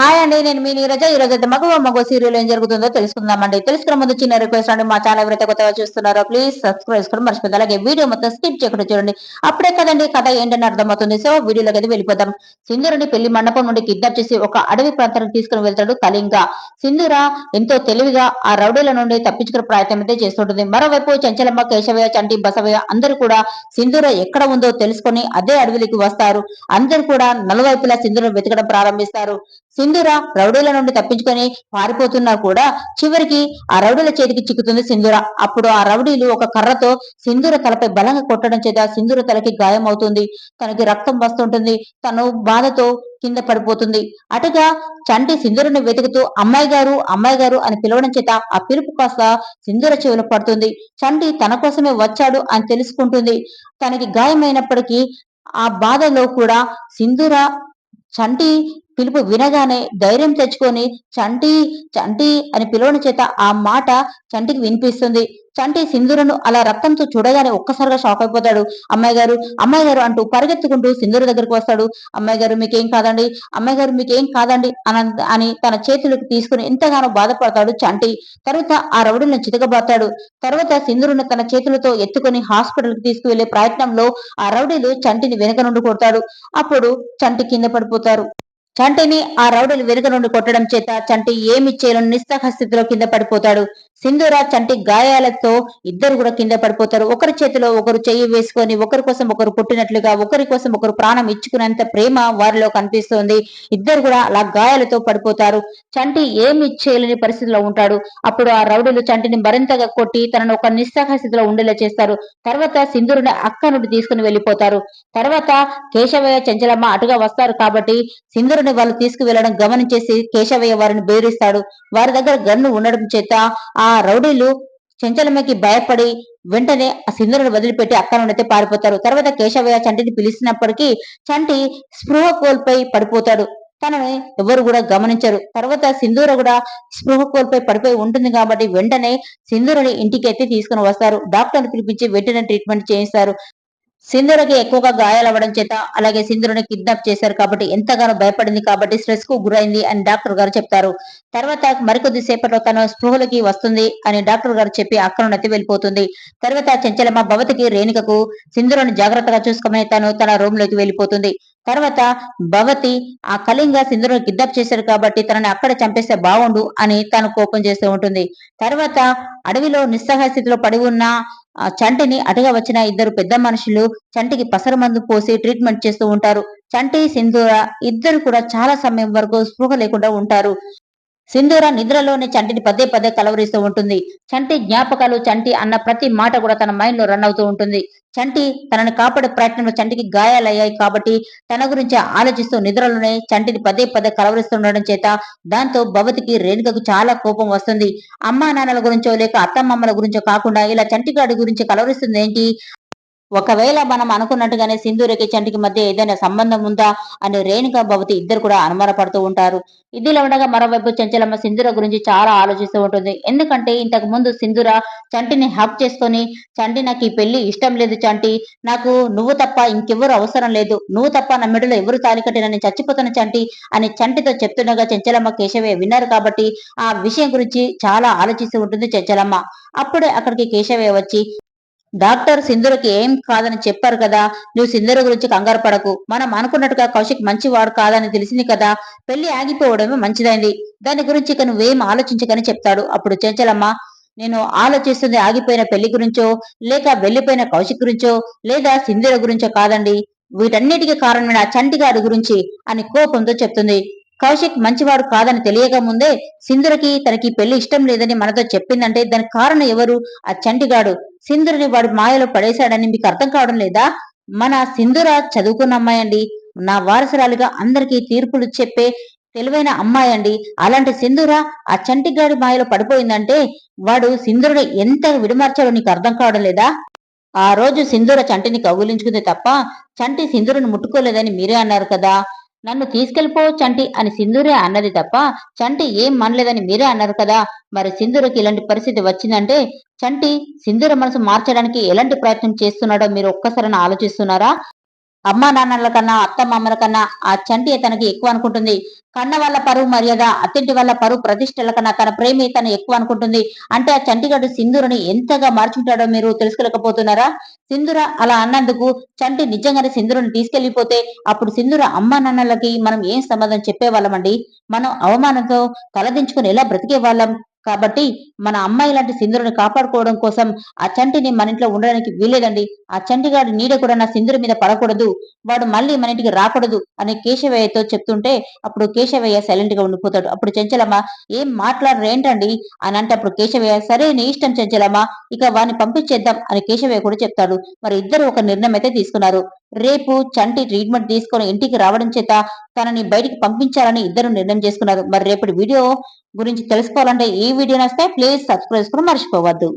Hi అండి నేను మీ నీరజ. ఈ రోజు అయితే మగవ మగవ సీరియల్ ఏం జరుగుతుందో తెలుసుకుందామండి. తెలుసుకున్న ముందు చిన్న రిక్వెస్ట్ అండి. మా ఛానల్ ఎవరైతే కొత్తగా చూస్తున్నారో ప్లీజ్ సబ్స్క్రైబ్ చేసుకోండి మర్చిపోతుంది అలాగే వీడియో మొత్తం స్కిప్ చేయకుండా చూడండి. అప్పుడే కదండి కథ ఏంటని అర్థమవుతుంది. సో వీడియోలోకి అయితే వెళ్ళిపోదాం. సింధురుని పెళ్ళి మండపం నుండి కిడ్నాప్ చేసి ఒక అడవి ప్రాంతానికి తీసుకుని వెళ్తాడు కళింగ. సింధుర ఎంతో తెలివిగా ఆ రౌడీల నుండి తప్పించుకునే ప్రయత్నం అయితే చేస్తుంటుంది. మరోవైపు చంచలమ్మ కేశవయ్య చంటి బసవయ్య అందరూ కూడా సింధుర ఎక్కడ ఉందో తెలుసుకుని అదే అడవిలోకి వస్తారు. అందరూ కూడా నలువైపులా సింధురను వెతకడం ప్రారంభిస్తారు. సింధూర రౌడీల నుండి తప్పించుకొని పారిపోతున్నా కూడా చివరికి ఆ రౌడీల చేతికి చిక్కుతుంది సింధూర. అప్పుడు ఆ రౌడీలు ఒక కర్రతో సింధూర తలపై బలంగా కొట్టడం చేత సింధూర తలకి గాయం అవుతుంది. తనకి రక్తం వస్తుంటుంది. తను బాధతో కింద పడిపోతుంది. అటుగా చంటి సింధూరుని వెతుకుతూ అమ్మాయి గారు అమ్మాయి గారు అని పిలవడం చేత ఆ పిలుపు కాస్త సింధూర చెవులు పడుతుంది. చంటి తన కోసమే వచ్చాడు అని తెలుసుకుంటుంది. తనకి గాయమైనప్పటికీ ఆ బాధలో కూడా సింధూర చంటి పిలుపు వినగానే ధైర్యం తెచ్చుకొని చంటి చంటి అని పిలవని చేత ఆ మాట చంటికి వినిపిస్తుంది. చంటి సింధురను అలా రక్తంతో చూడగానే ఒక్కసారిగా షాక్ అయిపోతాడు. అమ్మాయి గారు అమ్మాయి గారు అంటూ పరిగెత్తుకుంటూ సింధూరు దగ్గరికి వస్తాడు. అమ్మాయి గారు మీకేం కాదండి? అమ్మాయి గారు మీకేం కాదండి? అని తన చేతులకు తీసుకుని ఎంతగానో బాధపడతాడు చంటి. తర్వాత ఆ రౌడీలను చితకబడతాడు తర్వాత సింధురును తన చేతులతో ఎత్తుకుని హాస్పిటల్కి తీసుకువెళ్ళే ప్రయత్నంలో ఆ రౌడీలు చంటిని వెనక నుండి కొడతాడు. అప్పుడు చంటి కింద పడిపోతారు. చంటిని ఆ రౌడీలు వెనుక నుండి కొట్టడం చేత చంటి ఏమి చేయలేని నిస్సహ స్థితిలో కింద పడిపోతాడు. సింధూరా చంటి గాయాలతో ఇద్దరు కూడా కింద పడిపోతారు. ఒకరి చేతిలో ఒకరు చెయ్యి వేసుకొని ఒకరి కోసం ఒకరు పుట్టినట్లుగా ఒకరి కోసం ఒకరు ప్రాణం ఇచ్చుకునేంత ప్రేమ వారిలో కనిపిస్తోంది. ఇద్దరు కూడా అలా గాయాలతో పడిపోతారు. చంటి ఏమి చేయలేని పరిస్థితిలో ఉంటాడు. అప్పుడు ఆ రౌడీలు చంటిని మరింతగా కొట్టి తనను ఒక నిస్సహ స్థితిలో ఉండేలా చేస్తారు. తర్వాత సింధూరుని అక్క నుండి తీసుకుని వెళ్ళిపోతారు. తర్వాత కేశవయ్య చెంచలమ్మ అటుగా వస్తారు కాబట్టి సింధూరుని వాళ్ళు తీసుకువెళ్ళడం గమనించేసి కేశవయ్య వారిని బెదిరిస్తాడు. వారి దగ్గర గన్ను ఉండడం చేత ఆ ఆ రౌడీలు చెంచలమ్మకి భయపడి వెంటనే ఆ సింధురుని వదిలిపెట్టి అక్కడ నుండి పారిపోతారు. తర్వాత కేశవయ్య చంటిని పిలిచినప్పటికీ చంటి స్పృహ కోల్పోయి పడిపోతాడు. తనని ఎవరు కూడా గమనించరు. తర్వాత సింధూర కూడా స్పృహ కోల్పోయి పడిపోయి ఉంటుంది కాబట్టి వెంటనే సింధూరుని ఇంటికి ఎత్తి తీసుకుని వస్తారు. డాక్టర్ పిలిపించి వెంటనే ట్రీట్మెంట్ చేయిస్తారు. సింధురకి ఎక్కువగా గాయాలవ్వడం చేత అలాగే సింధురుని కిడ్నాప్ చేశారు కాబట్టి ఎంతగానో భయపడింది కాబట్టి స్ట్రెస్కు గురైంది అని డాక్టర్ గారు చెప్తారు. తర్వాత మరికొద్ది సేపట్లో తన స్పృహలకి వస్తుంది అని డాక్టర్ గారు చెప్పి అక్కడ నతి వెళ్ళిపోతుంది. తర్వాత చెంచలమ్మ భవతికి రేణుకకు సింధురుని జాగ్రత్తగా చూసుకోమని తను తన రూమ్లోకి వెళ్ళిపోతుంది. తర్వాత భవతి ఆ కళింగ సింధురుని కిడ్నాప్ చేశారు కాబట్టి తనని అక్కడ చంపేస్తే బాగుండు అని తను కోపం చేస్తూ ఉంటుంది. తర్వాత అడవిలో నిస్సహాయ స్థితిలో పడి ఉన్న ఆ చంటిని అటుగా వచ్చిన ఇద్దరు పెద్ద మనుషులు చంటికి పసర మందు పోసి ట్రీట్మెంట్ చేస్తూ ఉంటారు. చంటి సింధూర ఇద్దరు కూడా చాలా సమయం వరకు స్పృహ లేకుండా ఉంటారు. సింధూర నిద్రలోనే చంటిని పదే పదే కలవరిస్తూ ఉంటుంది. చంటి జ్ఞాపకాలు చంటి అన్న ప్రతి మాట కూడా తన మైండ్లో రన్ అవుతూ ఉంటుంది. చంటి తనని కాపాడే ప్రయత్నంలో చంటికి గాయాలయ్యాయి కాబట్టి తన గురించి ఆలోచిస్తూ నిద్రలోనే చంటిని పదే పదే కలవరిస్తుండడం చేత దాంతో భవతికి రేణుకకు చాలా కోపం వస్తుంది. అమ్మా నాన్నల గురించో లేక అత్తమ్మమ్మల గురించో కాకుండా ఇలా చంటిగాడి గురించి కలవరిస్తుంది ఏంటి? ఒకవేళ మనం అనుకున్నట్టుగానే సింధూరకి చంటికి మధ్య ఏదైనా సంబంధం ఉందా అని రేణుక భవతి ఇద్దరు కూడా అనుమానపడుతూ ఉంటారు. ఇదిలా ఉండగా మరోవైపు చెంచలమ్మ సింధూర గురించి చాలా ఆలోచిస్తూ ఉంటుంది. ఎందుకంటే ఇంతకు ముందు సింధూర చంటిని హక్ చేసుకొని చంటి నాకు ఈ పెళ్ళి ఇష్టం లేదు చంటి నాకు నువ్వు తప్ప ఇంకెవ్వరు అవసరం లేదు నువ్వు తప్ప నా మెడలో ఎవరు తాలి కట్టినని చచ్చిపోతున్న చంటి అని చంటితో చెప్తుండగా చెంచలమ్మ కేశవే విన్నారు కాబట్టి ఆ విషయం గురించి చాలా ఆలోచిస్తూ ఉంటుంది చెంచలమ్మ. అప్పుడే అక్కడికి కేశవే వచ్చి డాక్టర్ సింధురకి ఏం కాదని చెప్పారు కదా? నువ్వు సింధుర గురించి కంగారు పడకు. మనం అనుకున్నట్టుగా కౌశిక్ మంచివాడు కాదని తెలిసింది కదా? పెళ్ళి ఆగిపోవడమే మంచిదైంది. దాని గురించి ఇక నువ్వేం ఆలోచించకని చెప్తాడు. అప్పుడు చెంచలమ్మ నేను ఆలోచిస్తుంది ఆగిపోయిన పెళ్ళి గురించో లేక వెళ్ళిపోయిన కౌశిక్ గురించో లేదా సింధుర గురించో కాదండి. వీటన్నిటికీ కారణమైన చంటిగాడి గురించి అని కోపంతో చెప్తుంది. కౌశిక్ మంచివాడు కాదని తెలియక ముందే సింధురకి తనకి పెళ్ళి ఇష్టం లేదని మనతో చెప్పిందంటే దానికి కారణం ఎవరు? ఆ చంటిగాడు. సింధురుని వాడు మాయలో పడేశాడని మీకు అర్థం కావడం లేదా? మన సింధుర చదువుకున్న అమ్మాయి అండి. నా వారసురాలుగా అందరికీ తీర్పులు చెప్పే తెలివైన అమ్మాయి అండి. అలాంటి సింధుర ఆ చంటిగాడి మాయలో పడిపోయిందంటే వాడు సింధురుని ఎంత విడిమార్చాడో నీకు అర్థం కావడం లేదా? ఆ రోజు సింధుర చంటిని కౌగులించుకుంది తప్ప చంటి సింధురుని ముట్టుకోలేదని మీరే అన్నారు కదా. నన్ను తీసుకెళ్ళిపో చంటి అని సింధూరే అన్నది తప్ప చంటి ఏం మనలేదని మీరే అన్నారు కదా. మరి సింధూరకి ఇలాంటి పరిస్థితి వచ్చిందంటే చంటి సింధూర మనసు మార్చడానికి ఎలాంటి ప్రయత్నం చేస్తున్నాడో మీరు ఒక్కసారి ఆలోచిస్తున్నారా? అమ్మా నాన్నల కన్నా అత్త మామల కన్నా ఆ చంటి తనకి ఎక్కువ అనుకుంటుంది. కన్న వాళ్ళ పరువు మర్యాద అత్తింటి వాళ్ళ పరువు ప్రతిష్టల కన్నా తన ప్రేమి తను ఎక్కువ అనుకుంటుంది. అంటే ఆ చంటిగాడు సింధురని ఎంతగా మార్చుంటాడో మీరు తెలుసుకోలేకపోతున్నారా? సింధుర అలా అన్నందుకు చంటి నిజంగానే సింధురని తీసుకెళ్ళిపోతే అప్పుడు సింధుర అమ్మా నాన్నలకి మనం ఏం సమాధానం చెప్పేవాళ్ళమండి? మనం అవమానంతో తలదించుకుని ఎలా బ్రతికే వాళ్ళం కాబట్టి మన అమ్మాయి లాంటి సింధురుని కాపాడుకోవడం కోసం ఆ చంటిని మన ఇంట్లో ఉండడానికి వీలేదండి ఆ చంటిగాడి నీడ కూడా నా సింధురు మీద పడకూడదు. వాడు మళ్ళీ మన ఇంటికి రాకూడదు అని కేశవయ్యతో చెప్తుంటే అప్పుడు కేశవయ్య సైలెంట్గా ఉండిపోతాడు. అప్పుడు చెంచలమ్మ ఏం మాట్లాడరు? ఏంటండి? అని అంటే అప్పుడు కేశవయ్య సరే నీ ఇష్టం చెంచలమ్మ ఇక వాడిని పంపించేద్దాం అని కేశవయ్య కూడా చెప్తాడు. మరి ఇద్దరు ఒక నిర్ణయం అయితే తీసుకున్నారు. రేపు చంటి ట్రీట్మెంట్ తీసుకొని ఇంటికి రావడం చేత తనని బయటికి పంపించాలని ఇద్దరు నిర్ణయం చేసుకున్నారు. మరి రేపటి వీడియో గురించి తెలుసుకోవాలంటే ఈ వీడియో నస్తే ప్లీజ్ సబ్స్క్రైబ్ చేసుకుని మర్చిపోవద్దు.